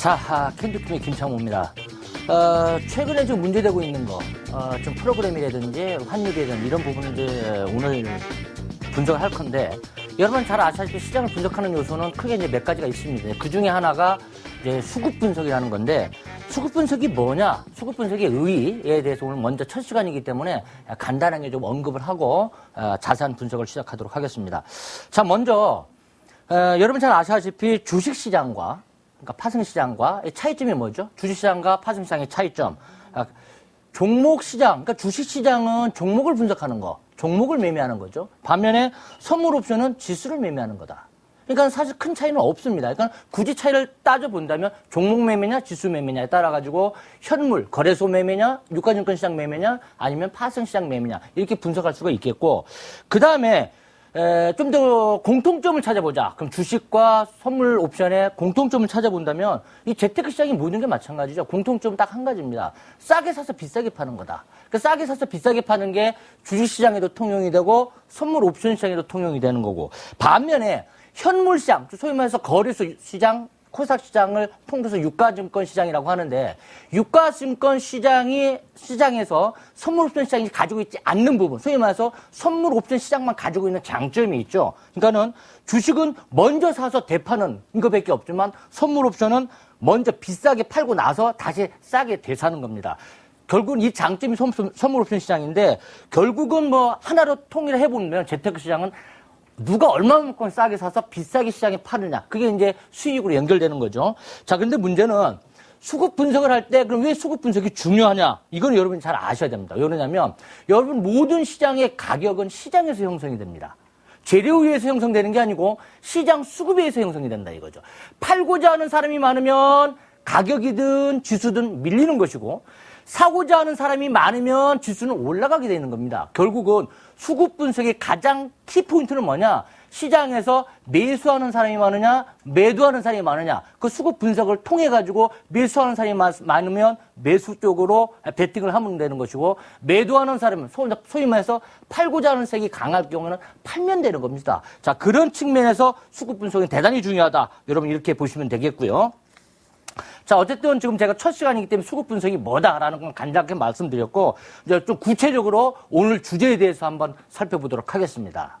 자, 아, 캔디팀의 김창호입니다. 어, 최근에 좀 문제되고 있는 거, 어, 좀 프로그램이라든지 환율이라든지 이런 부분들 오늘 분석을 할 건데, 여러분 잘 아시다시피 시장을 분석하는 요소는 크게 이제 몇 가지가 있습니다. 그 중에 하나가 이제 수급 분석이라는 건데, 수급 분석이 뭐냐? 수급 분석의 의의에 대해서 오늘 먼저 첫 시간이기 때문에 간단하게 좀 언급을 하고 어, 자세한 분석을 시작하도록 하겠습니다. 자, 먼저 어, 여러분 잘 아시다시피 주식시장과 그러니까 파생시장과 차이점이 뭐죠? 주식시장과 파생시장의 차이점. 아, 종목시장, 그러니까 주식시장은 종목을 분석하는 거, 종목을 매매하는 거죠. 반면에 선물옵션은 지수를 매매하는 거다. 그러니까 사실 큰 차이는 없습니다. 그러니까 굳이 차이를 따져본다면 종목 매매냐 지수 매매냐에 따라 가지고 현물 거래소 매매냐 유가증권 시장 매매냐 아니면 파생시장 매매냐 이렇게 분석할 수가 있겠고 그 다음에 좀 더 공통점을 찾아보자. 그럼 주식과 선물 옵션의 공통점을 찾아본다면 이 재테크 시장이 모든 게 마찬가지죠. 공통점은 딱 한 가지입니다. 싸게 사서 비싸게 파는 거다. 그러니까 싸게 사서 비싸게 파는 게 주식 시장에도 통용이 되고 선물 옵션 시장에도 통용이 되는 거고 반면에 현물 시장, 소위 말해서 거래소 시장, 코스닥 시장을 통틀어서 유가증권 시장이라고 하는데 유가증권 시장이 시장에서 선물 옵션 시장이 가지고 있지 않는 부분, 소위 말해서 선물 옵션 시장만 가지고 있는 장점이 있죠. 그러니까는 주식은 먼저 사서 대파는 이거밖에 없지만 선물 옵션은 먼저 비싸게 팔고 나서 다시 싸게 되사는 겁니다. 결국은 이 장점이 선물 옵션 시장인데 결국은 뭐 하나로 통일해 보면 재테크 시장은 누가 얼마만큼 싸게 사서 비싸게 시장에 파느냐. 그게 이제 수익으로 연결되는 거죠. 자, 근데 문제는 수급 분석을 할 때 그럼 왜 수급 분석이 중요하냐? 이건 여러분이 잘 아셔야 됩니다. 왜 그러냐면 여러분 모든 시장의 가격은 시장에서 형성이 됩니다. 재료에 의해서 형성되는 게 아니고 시장 수급에 의해서 형성이 된다 이거죠. 팔고자 하는 사람이 많으면 가격이든 지수든 밀리는 것이고 사고자 하는 사람이 많으면 지수는 올라가게 되는 겁니다. 결국은 수급 분석의 가장 키 포인트는 뭐냐? 시장에서 매수하는 사람이 많으냐, 매도하는 사람이 많으냐. 그 수급 분석을 통해 가지고 매수하는 사람이 많으면 매수 쪽으로 베팅을 하면 되는 것이고, 매도하는 사람은 소위 말해서 팔고자 하는 색이 강할 경우는 팔면 되는 겁니다. 자, 그런 측면에서 수급 분석이 대단히 중요하다. 여러분 이렇게 보시면 되겠고요. 자, 어쨌든 지금 제가 첫 시간이기 때문에 수급 분석이 뭐다라는 건 간략하게 말씀드렸고, 이제 좀 구체적으로 오늘 주제에 대해서 한번 살펴보도록 하겠습니다.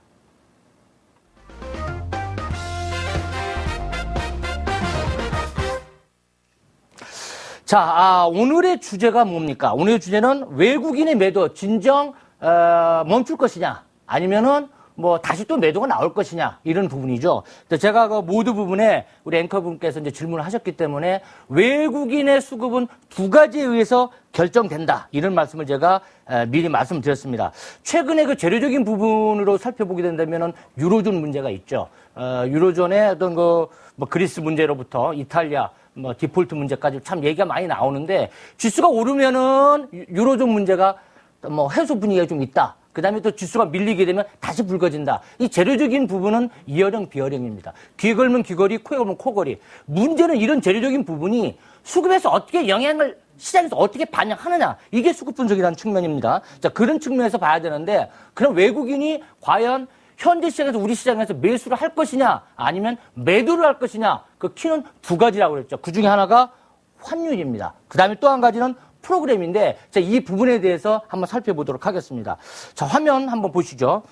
자, 아, 오늘의 주제가 뭡니까? 오늘의 주제는 외국인의 매도 진정 어, 멈출 것이냐, 아니면은 뭐 다시 또 매도가 나올 것이냐 이런 부분이죠. 제가 그 모두 부분에 우리 앵커분께서 이제 질문을 하셨기 때문에 외국인의 수급은 두 가지에 의해서 결정된다 이런 말씀을 제가 미리 말씀드렸습니다. 최근에 그 재료적인 부분으로 살펴보게 된다면은 유로존 문제가 있죠. 어, 유로존의 어떤 그 뭐 그리스 문제로부터 이탈리아 뭐 디폴트 문제까지 참 얘기가 많이 나오는데 지수가 오르면은 유로존 문제가 뭐 해소 분위기가 좀 있다. 그 다음에 또 지수가 밀리게 되면 다시 붉어진다. 이 재료적인 부분은 이어령, 비어령입니다. 귀 걸면 귀걸이, 코에 걸면 코걸이. 문제는 이런 재료적인 부분이 수급에서 어떻게 영향을 시장에서 어떻게 반영하느냐. 이게 수급 분석이라는 측면입니다. 자, 그런 측면에서 봐야 되는데, 그럼 외국인이 과연 현재 시장에서 우리 시장에서 매수를 할 것이냐, 아니면 매도를 할 것이냐, 그 키는 두 가지라고 그랬죠. 그 중에 하나가 환율입니다. 그 다음에 또 한 가지는 프로그램인데 자, 이 부분에 대해서 한번 살펴보도록 하겠습니다. 자, 화면 한번 보시죠.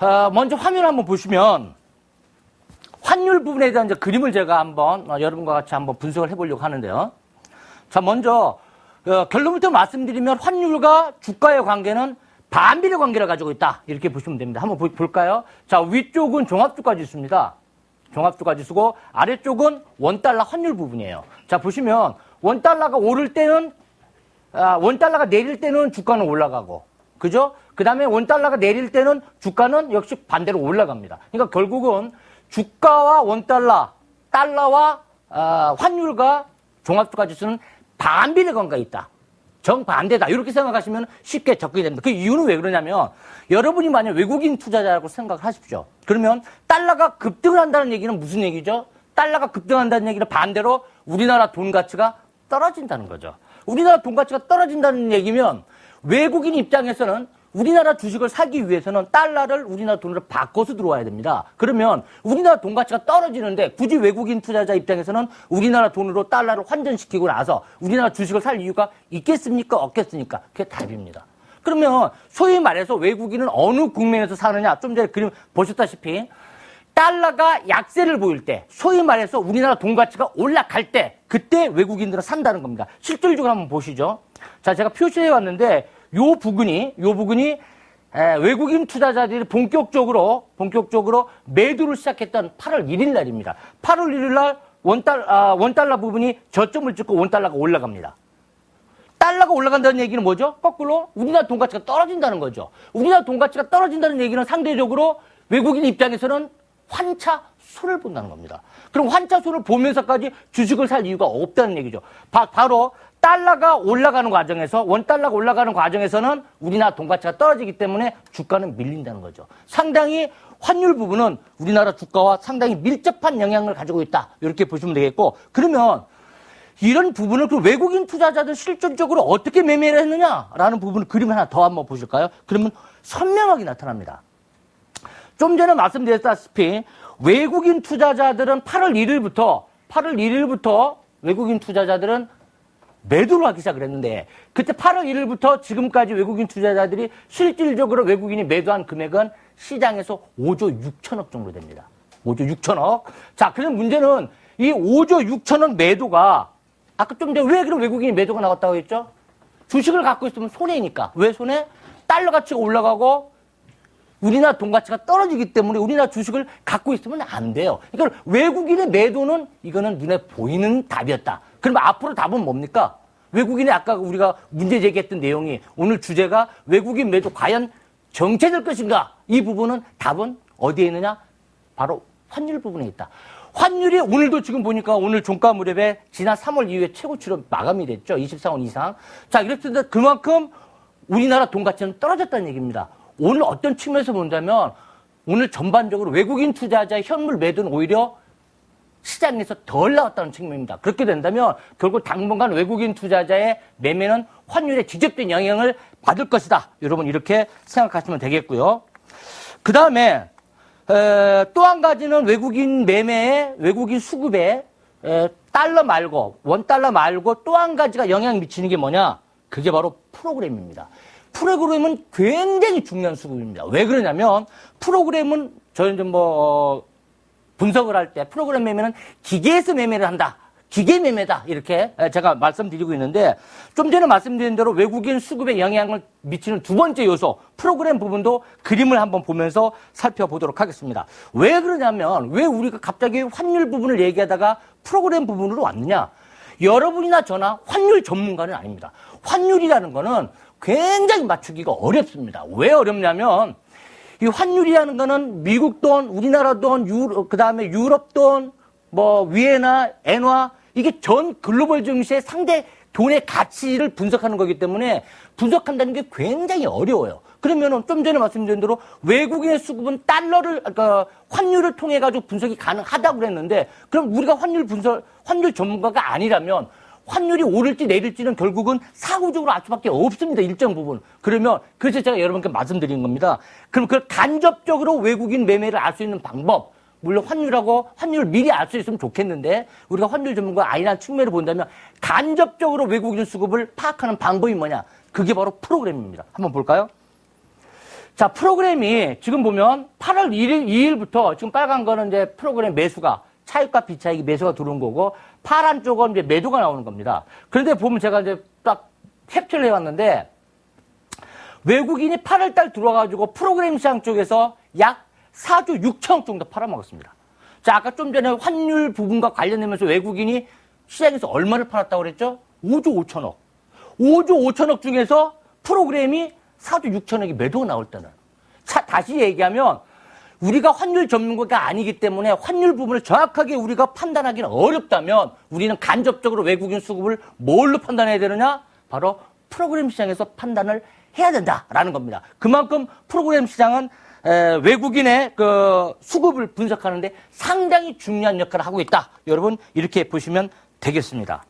어, 먼저 화면 한번 보시면 환율 부분에 대한 이제 그림을 제가 한번 어, 여러분과 같이 한번 분석을 해보려고 하는데요. 자, 먼저 어, 결론부터 말씀드리면 환율과 주가의 관계는 반비례 관계를 가지고 있다. 이렇게 보시면 됩니다. 한번 보, 볼까요? 자, 위쪽은 종합주가 지수입니다. 종합주가 지수고 아래쪽은 원달러 환율 부분이에요. 자, 보시면 원달러가 오를 때는 아, 원달러가 내릴 때는 주가는 올라가고, 그죠? 그 다음에 원달러가 내릴 때는 주가는 역시 반대로 올라갑니다. 그러니까 결국은 주가와 원달러, 달러와 어, 환율과 종합주가 지수는 반비례 관계가 있다. 정반대다. 이렇게 생각하시면 쉽게 접근이 됩니다. 그 이유는 왜 그러냐면 여러분이 만약 외국인 투자자라고 생각을 하십시오. 그러면 달러가 급등을 한다는 얘기는 무슨 얘기죠? 달러가 급등한다는 얘기는 반대로 우리나라 돈 가치가 떨어진다는 거죠. 우리나라 돈 가치가 떨어진다는 얘기면 외국인 입장에서는 우리나라 주식을 사기 위해서는 달러를 우리나라 돈으로 바꿔서 들어와야 됩니다. 그러면 우리나라 돈 가치가 떨어지는데 굳이 외국인 투자자 입장에서는 우리나라 돈으로 달러를 환전시키고 나서 우리나라 주식을 살 이유가 있겠습니까? 없겠습니까? 그게 답입니다. 그러면 소위 말해서 외국인은 어느 국면에서 사느냐? 좀 전에 그림 보셨다시피 달러가 약세를 보일 때, 소위 말해서 우리나라 돈 가치가 올라갈 때, 그때 외국인들은 산다는 겁니다. 실질적으로 한번 보시죠. 자, 제가 표시해 왔는데, 요 부분이, 요 부분이 에, 외국인 투자자들이 본격적으로, 본격적으로 매도를 시작했던 8월 1일 날입니다. 8월 1일 날 원달, 아, 원달러 부분이 저점을 찍고 원달러가 올라갑니다. 달러가 올라간다는 얘기는 뭐죠? 거꾸로 우리나라 돈 가치가 떨어진다는 거죠. 우리나라 돈 가치가 떨어진다는 얘기는 상대적으로 외국인 입장에서는 환차 손을 본다는 겁니다. 그럼 환차 손을 보면서까지 주식을 살 이유가 없다는 얘기죠. 바, 로 달러가 올라가는 과정에서 원 달러가 올라가는 과정에서는 우리나라 돈 가치가 떨어지기 때문에 주가는 밀린다는 거죠. 상당히 환율 부분은 우리나라 주가와 상당히 밀접한 영향을 가지고 있다. 이렇게 보시면 되겠고 그러면 이런 부분을 그 외국인 투자자들 실질적으로 어떻게 매매를 했느냐라는 부분을 그림 하나 더 한번 보실까요? 그러면 선명하게 나타납니다. 좀 전에 말씀드렸다시피 외국인 투자자들은 8월 1일부터 8월 1일부터 외국인 투자자들은 매도를 하기 시작을 했는데 그때 8월 1일부터 지금까지 외국인 투자자들이 실질적으로 외국인이 매도한 금액은 시장에서 5조 6천억 정도 됩니다. 5조 6천억. 자, 그럼 문제는 이 5조 6천억 매도가 아까 좀 전에 왜 그런 외국인이 매도가 나왔다고 했죠? 주식을 갖고 있으면 손해니까. 왜 손해? 달러 가치가 올라가고 우리나라 돈 가치가 떨어지기 때문에 우리나라 주식을 갖고 있으면 안 돼요. 그러니까 외국인의 매도는 이거는 눈에 보이는 답이었다. 그럼 앞으로 답은 뭡니까? 외국인의 아까 우리가 문제 제기했던 내용이 오늘 주제가 외국인 매도 과연 정체될 것인가? 이 부분은 답은 어디에 있느냐? 바로 환율 부분에 있다. 환율이 오늘도 지금 보니까 오늘 종가 무렵에 지난 3월 이후에 최고치로 마감이 됐죠. 24원 이상. 자, 때 그만큼 우리나라 돈 가치는 떨어졌다는 얘기입니다. 오늘 어떤 측면에서 본다면 오늘 전반적으로 외국인 투자자의 현물 매도는 오히려 시장에서 덜 나왔다는 측면입니다. 그렇게 된다면 결국 당분간 외국인 투자자의 매매는 환율에 직접된 영향을 받을 것이다. 여러분 이렇게 생각하시면 되겠고요. 그 다음에 또 한 가지는 외국인 매매에 외국인 수급에 에, 달러 말고 원 달러 말고 또 한 가지가 영향 미치는 게 뭐냐? 그게 바로 프로그램입니다. 프로그램은 굉장히 중요한 수급입니다. 왜 그러냐면 프로그램은 저희는 뭐 분석을 할 때 프로그램 매매는 기계에서 매매를 한다. 기계 매매다. 이렇게 제가 말씀드리고 있는데 좀 전에 말씀드린 대로 외국인 수급에 영향을 미치는 두 번째 요소 프로그램 부분도 그림을 한번 보면서 살펴보도록 하겠습니다. 왜 그러냐면 왜 우리가 갑자기 환율 부분을 얘기하다가 프로그램 부분으로 왔느냐? 여러분이나 저나 환율 전문가는 아닙니다. 환율이라는 거는 굉장히 맞추기가 어렵습니다. 왜 어렵냐면 이 환율이라는 거는 미국 돈, 우리나라 돈, 유럽, 그 다음에 유럽 돈, 뭐 위에나 엔화 이게 전 글로벌 증시의 상대 돈의 가치를 분석하는 거기 때문에 분석한다는 게 굉장히 어려워요. 그러면은 좀 전에 말씀드린 대로 외국인의 수급은 달러를 그러니까 환율을 통해 가지고 분석이 가능하다고 그랬는데 그럼 우리가 환율 분석 환율 전문가가 아니라면 환율이 오를지 내릴지는 결국은 사후적으로 알 수밖에 없습니다. 일정 부분. 그러면 그래서 제가 여러분께 말씀드린 겁니다. 그럼 그 간접적으로 외국인 매매를 알 수 있는 방법. 물론 환율하고 환율을 미리 알 수 있으면 좋겠는데 우리가 환율 전문가 아니라는 측면을 본다면 간접적으로 외국인 수급을 파악하는 방법이 뭐냐? 그게 바로 프로그램입니다. 한번 볼까요? 자, 프로그램이 지금 보면 8월 1일, 2일부터 지금 빨간 거는 이제 프로그램 매수가 차익과 비차익이 매수가 들어온 거고 파란 쪽은 이제 매도가 나오는 겁니다. 그런데 보면 제가 이제 딱 캡처를 해왔는데 외국인이 8월 달 들어와가지고 프로그램 시장 쪽에서 약 4조 6천억 정도 팔아먹었습니다. 자, 아까 좀 전에 환율 부분과 관련되면서 외국인이 시장에서 얼마를 팔았다고 그랬죠? 5조 5천억. 5조 5천억 중에서 프로그램이 4조 6천억이 매도가 나올 때는. 자, 다시 얘기하면 우리가 환율 전문가가 아니기 때문에 환율 부분을 정확하게 우리가 판단하기는 어렵다면 우리는 간접적으로 외국인 수급을 뭘로 판단해야 되느냐? 바로 프로그램 시장에서 판단을 해야 된다라는 겁니다. 그만큼 프로그램 시장은 외국인의 그 수급을 분석하는데 상당히 중요한 역할을 하고 있다. 여러분 이렇게 보시면 되겠습니다.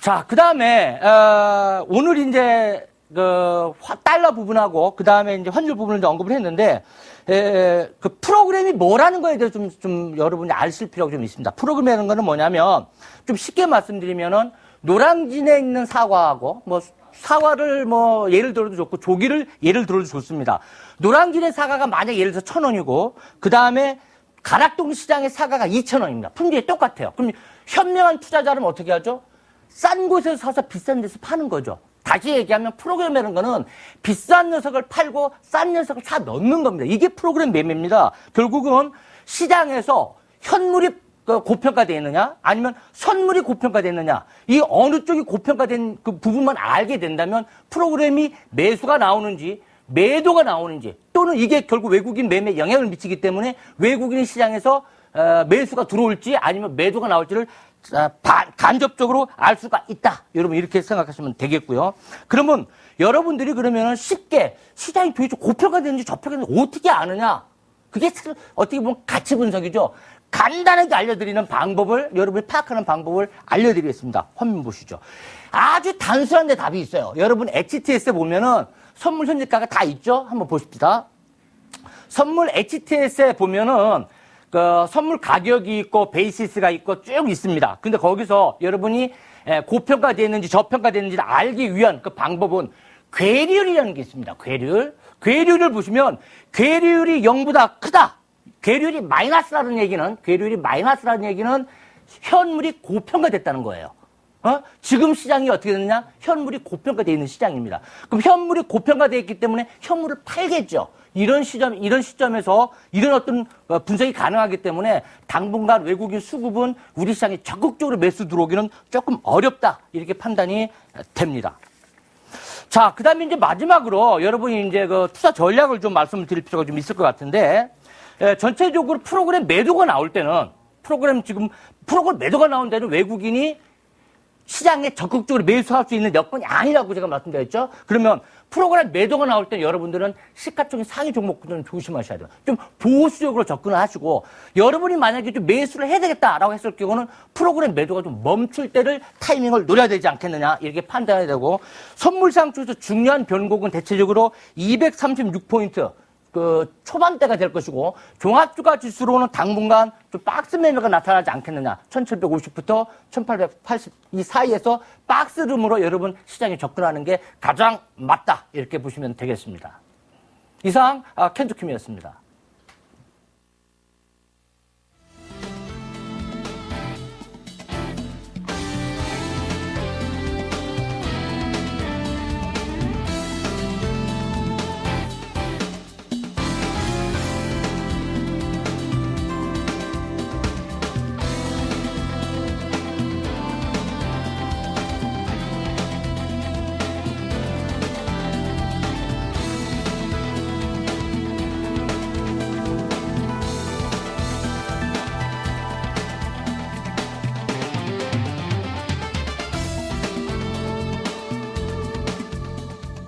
자, 그 다음에 어, 오늘 이제 그 화- 달러 부분하고 그 다음에 이제 환율 부분을 언급을 했는데 에, 그 프로그램이 뭐라는 거에 대해서 좀, 좀 여러분이 아실 필요가 좀 있습니다. 프로그램이라는 거는 뭐냐면 좀 쉽게 말씀드리면은 노량진에 있는 사과하고 뭐 사과를 뭐 예를 들어도 좋고 조기를 예를 들어도 좋습니다. 노량진의 사과가 만약 예를 들어서 천 원이고 그 다음에 가락동 시장의 사과가 2천 원입니다. 품질이 똑같아요. 그럼 현명한 투자자는 어떻게 하죠? 싼 곳에서 사서 비싼 데서 파는 거죠. 다시 얘기하면 프로그램이라는 거는 비싼 녀석을 팔고 싼 녀석을 사 넣는 겁니다. 이게 프로그램 매매입니다. 결국은 시장에서 현물이 그 고평가되어 있느냐 아니면 선물이 고평가되어 있느냐 이 어느 쪽이 고평가된 그 부분만 알게 된다면 프로그램이 매수가 나오는지 매도가 나오는지 또는 이게 결국 외국인 매매에 영향을 미치기 때문에 외국인 시장에서 어, 매수가 들어올지 아니면 매도가 나올지를 간접적으로 알 수가 있다. 여러분 이렇게 생각하시면 되겠고요. 그러면 여러분들이 그러면 쉽게 시장이 도대체 고평가 되는지 저평가 되는지 어떻게 아느냐? 그게 참 어떻게 보면 가치 분석이죠. 간단하게 알려드리는 방법을 여러분이 파악하는 방법을 알려드리겠습니다. 화면 보시죠. 아주 단순한데 답이 있어요. 여러분 HTS 보면은 선물 현재가가 다 있죠. 한번 보십시다. 선물 HTS에 보면은 그 선물 가격이 있고 베이시스가 있고 쭉 있습니다. 근데 거기서 여러분이 저평가되어 있는지를 알기 위한 그 방법은 괴리율이라는 게 있습니다. 괴리율. 괴리율을 보시면 괴리율이 0보다 크다. 괴리율이 마이너스라는 얘기는 괴리율이 마이너스라는 얘기는 현물이 고평가됐다는 거예요. 어? 지금 시장이 어떻게 됐느냐? 현물이 고평가되어 있는 시장입니다. 그럼 현물이 고평가되어 있기 때문에 현물을 팔겠죠. 이런 시점, 이런 시점에서 이런 어떤 어, 분석이 가능하기 때문에 당분간 외국인 수급은 우리 시장에 적극적으로 매수 들어오기는 조금 어렵다. 이렇게 판단이 됩니다. 자, 그 다음에 이제 마지막으로 여러분이 이제 그 투자 전략을 좀 말씀을 드릴 필요가 좀 있을 것 같은데, 예, 전체적으로 프로그램 매도가 나올 때는, 프로그램 지금, 프로그램 매도가 나온 데는 외국인이 시장에 적극적으로 매수할 수 있는 여건이 아니라고 제가 말씀드렸죠. 그러면 프로그램 매도가 나올 때 여러분들은 시가총액 상위 종목들은 조심하셔야 돼요. 좀 보수적으로 접근을 하시고 여러분이 만약에 좀 매수를 해야 되겠다라고 했을 경우는 프로그램 매도가 좀 멈출 때를 타이밍을 노려야 되지 않겠느냐 이렇게 판단해야 되고 선물상 쪽에서 중요한 변곡은 대체적으로 236포인트 그 초반대가 될 것이고 종합주가 지수로는 당분간 좀 박스 매매가 나타나지 않겠느냐. 1750부터 1880 이 사이에서 박스룸으로 여러분 시장에 접근하는 게 가장 맞다. 이렇게 보시면 되겠습니다. 이상 아, 켄투킴이었습니다.